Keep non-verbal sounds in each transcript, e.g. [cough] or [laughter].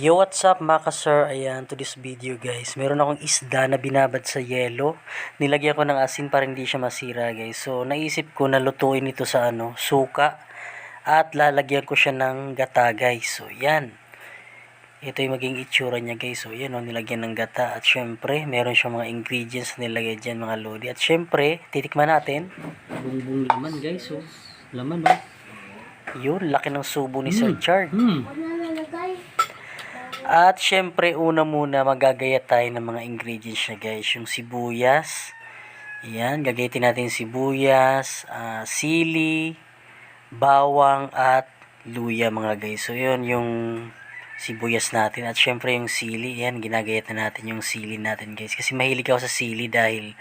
Yo, what's up mga sir? Ayan, to this video guys. Meron akong isda na binabad sa yelo. Nilagyan ko ng asin para hindi siya masira guys. So, naisip ko na lutuin ito sa ano, suka. At lalagyan ko siya ng gata guys. So, yan. Ito yung maging itsura niya guys. So, yan o, nilagyan ng gata. At syempre, meron siyang mga ingredients na nilagay dyan mga lodi. At syempre, titikman natin. Bungbong laman guys. So, laman o. Yun, laki ng subo ni Sir Chard. Hmm. At syempre, una muna magagaya tayo ng mga ingredients niya guys. Yung sibuyas. Ayan, gagayitin natin sibuyas, ah, sili, bawang at luya mga guys. So yun yung sibuyas natin. At syempre yung sili, yan, ginagayat na natin yung sili natin guys. Kasi mahilig ako sa sili dahil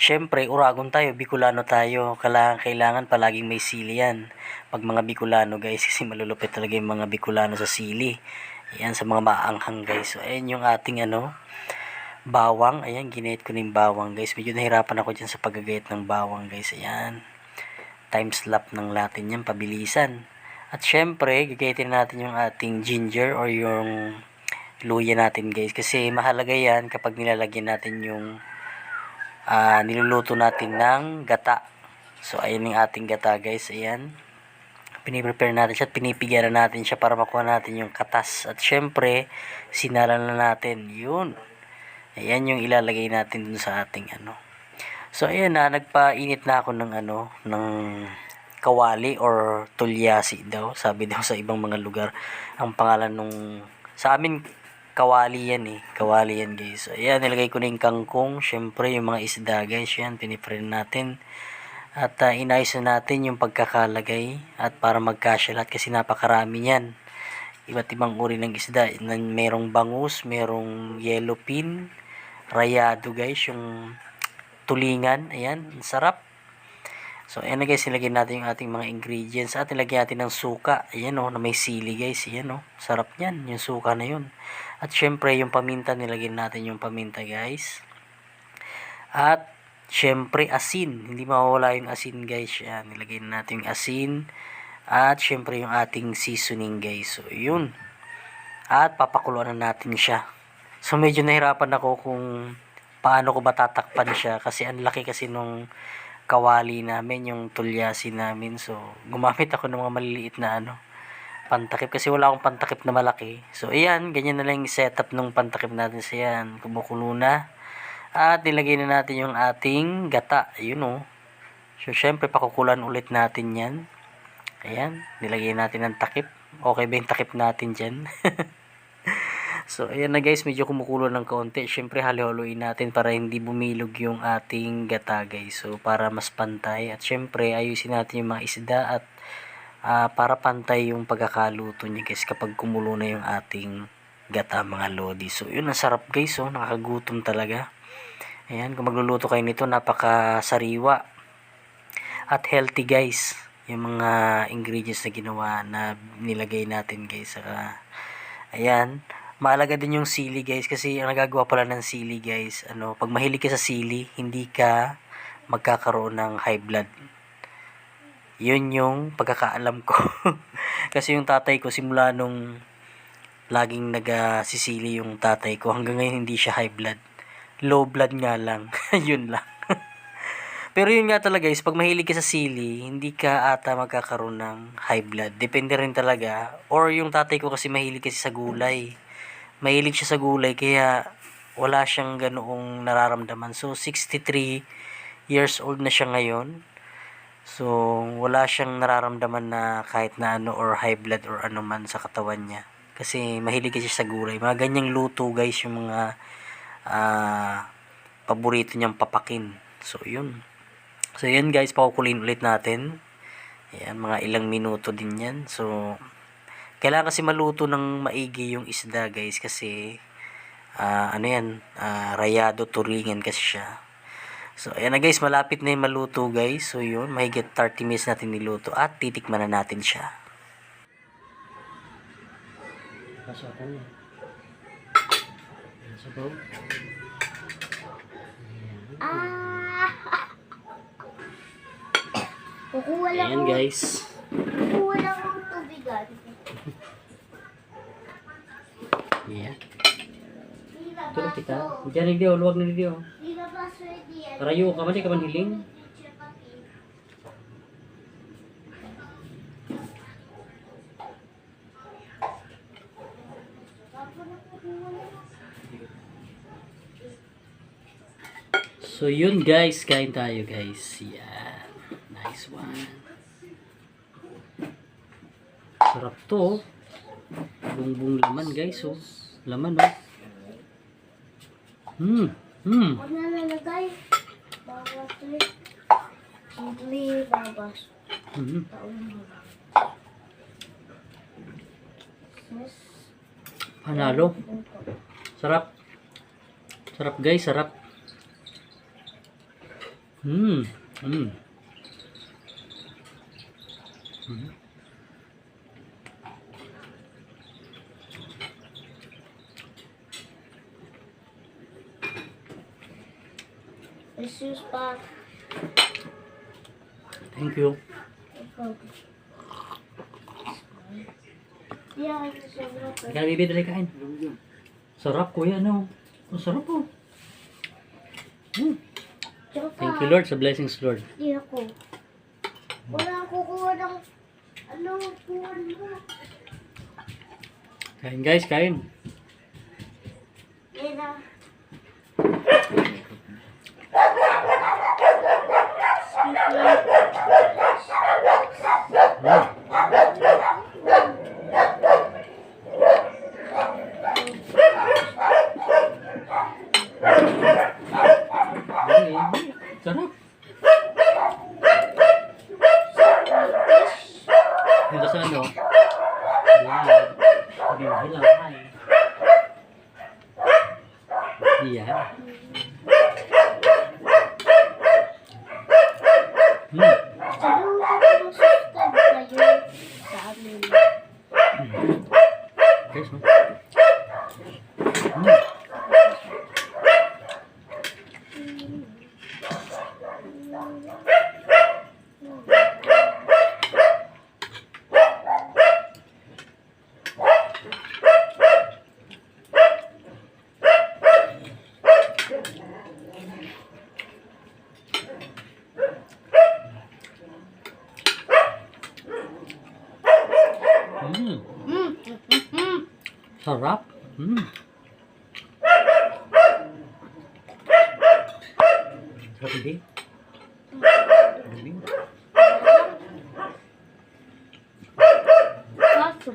syempre, uragon tayo, Bicolano tayo. Kailangan, kailangan palaging may sili yan. Pag mga Bicolano guys, [laughs] kasi malulupit talaga yung mga Bicolano sa sili. Ayan, sa mga maanghang guys. So, ayan yung ating ano, bawang. Ayan, ginayat ko yung bawang guys. Medyo nahirapan ako dyan sa paggagayat ng bawang guys. Ayan. Time slap ng natin yan, pabilisan. At syempre, gagayitin natin yung ating ginger or yung luya natin guys. Kasi mahalaga yan kapag nilalagyan natin yung ah, niluluto natin ng gata. So, ayan yung ating gata guys. Ayan piniprepare natin siya at pinipigyan na natin siya para makuha natin yung katas. At syempre, sinalan na natin. Yun. Ayan yung ilalagay natin dun sa ating ano. So, ayan na. Nagpainit na ako ng ano, ng kawali or tulyasi daw. Sabi daw sa ibang mga lugar. Ang pangalan nung, sa amin, kawali yan eh. Kawali yan guys. So, ayan, nilagay ko na yung kangkong. Syempre, yung mga isda guys. Yan, pinipre natin. At uh, inayos na natin yung pagkakalagay at para magkasya lahat kasi napakarami niyan. Iba't ibang uri ng isda. Merong bangus, merong yellow pin, rayado guys, yung tulingan. Ayan, sarap. So, ayan na guys, nilagyan natin yung ating mga ingredients at nilagyan natin ng suka. Ayan o, na may sili guys. Ayan o, sarap niyan, yung suka na yun. At syempre, yung paminta, nilagyan natin yung paminta guys. At syempre asin. Hindi mawawala yung asin guys. Yan, nilagay na natin yung asin. At syempre yung ating seasoning guys. So yun. At papakuluan na natin siya. So medyo nahirapan ako kung paano ko ba tatakpan siya. Kasi ang laki kasi nung kawali namin, yung tulyasi namin. So gumamit ako ng mga maliliit na ano pantakip kasi wala akong pantakip na malaki. So ayan, ganyan na lang yung setup ng pantakip natin sa yan. Kumukulo na. At nilagay na natin yung ating gata. Ayun o. So, syempre, pakukulan ulit natin yan. Ayan. Nilagay natin ng takip. Okay ba yung takip natin dyan? [laughs] so, ayan na guys. Medyo kumukulo ng kaunti. Syempre, halo-haloin natin para hindi bumilog yung ating gata guys. So, para mas pantay. At syempre, ayusin natin yung mga isda at ah, para pantay yung pagkakaluto niya guys kapag kumulo na yung ating gata mga lodi. So, yun. Ang sarap guys. Oh. Nakakagutom talaga. Ayan, kung magluluto kayo nito, napakasariwa at healthy guys. Yung mga ingredients na ginawa na nilagay natin guys. Saka, ayan, maalaga din yung sili guys kasi ang nagagawa pala ng sili guys, ano, pag mahilig ka sa sili, hindi ka magkakaroon ng high blood. Yun yung pagkakaalam ko. [laughs] kasi yung tatay ko simula nung laging nagasisili yung tatay ko hanggang ngayon hindi siya high blood low blood nga lang. [laughs] yun lang. [laughs] Pero yun nga talaga guys, pag mahilig ka sa sili, hindi ka ata magkakaroon ng high blood. Depende rin talaga. Or yung tatay ko kasi mahilig kasi sa gulay. Mahilig siya sa gulay, kaya wala siyang ganoong nararamdaman. So, 63 years old na siya ngayon. So, wala siyang nararamdaman na kahit na ano or high blood or ano man sa katawan niya. Kasi mahilig siya sa gulay. Mga ganyang luto guys, yung mga ah paborito niyang papakin. So, yun. So, yun guys, pakukulin ulit natin. Ayan, mga ilang minuto din yan. So, kailangan kasi maluto ng maigi yung isda guys kasi ah ano yan, ah, rayado turingan kasi siya. So, ayan na guys, malapit na yung maluto guys. So, yun, mahigit 30 minutes natin niluto at titikman na natin siya. Pasakan na. Sabaw. Ah! [laughs] Kukuha lang Ayan ako. guys. Kukuha lang ako tubigan. Yeah. Di ba Tulog kita. Diyan ni Dio, luwag ni Dio. Di ba ba pwede yan? Parayo ka man, di ka man hiling. Picture papi. Ako na kukuha na. So yun guys, kain tayo guys. Yan. Nice one. Sarap to. oh. Bungbong laman guys oh. Laman oh. Hmm. Hmm. Na nalagay. Bawas eh. Chili, bawas. Hmm. Panalo. Sarap. Sarap guys, sarap. Hmm. Hmm. Hmm. Jesus pa. Thank you. Yeah, Ikaw bibi dali kain. Sarap kuya no. Ang sarap oh. Hmm. Tsaka, Thank you Lord sa blessings Lord. Di ako. Wala ako kuha ng ano, kuha mo. Kain guys, kain. Yan na. Hmm. Ay, Sarap. Yung sa ano? Yan. Yung hilaw. Hi. Yan. Hmm. Ano ko subscribe kayo sa amin? Guys, no? Hmm. Hmm. Mm. Mm. Sarap. Hmm. Sarap hindi? Hindi. Kaso,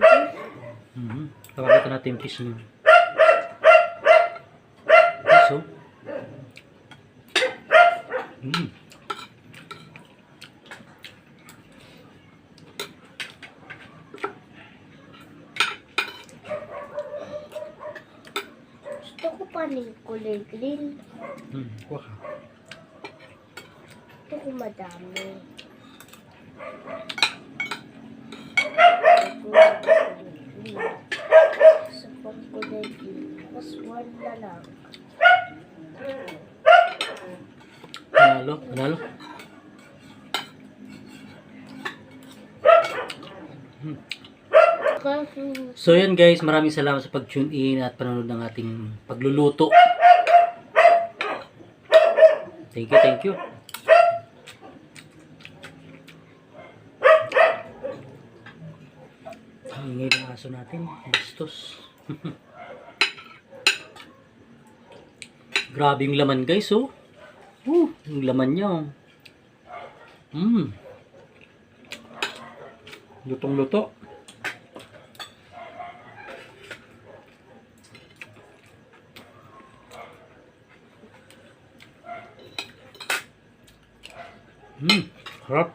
Mhm. Pakakita natin yung piso niya. Piso? Hmm. Gusto ko pa ng kulay green. Hmm. Kuha ka. Gusto ko madami. Sa pang kulay green. Mas one na lang. Panalo. Panalo. Kaso, So yun guys, maraming salamat sa pag-tune in at panonood ng ating pagluluto. Thank you, thank you. Ang ingay ng aso natin. Bastos. [laughs] Grabe yung laman guys oh. Uh, yung laman niya oh. Mmm. Lutong-luto. Hmm, harap.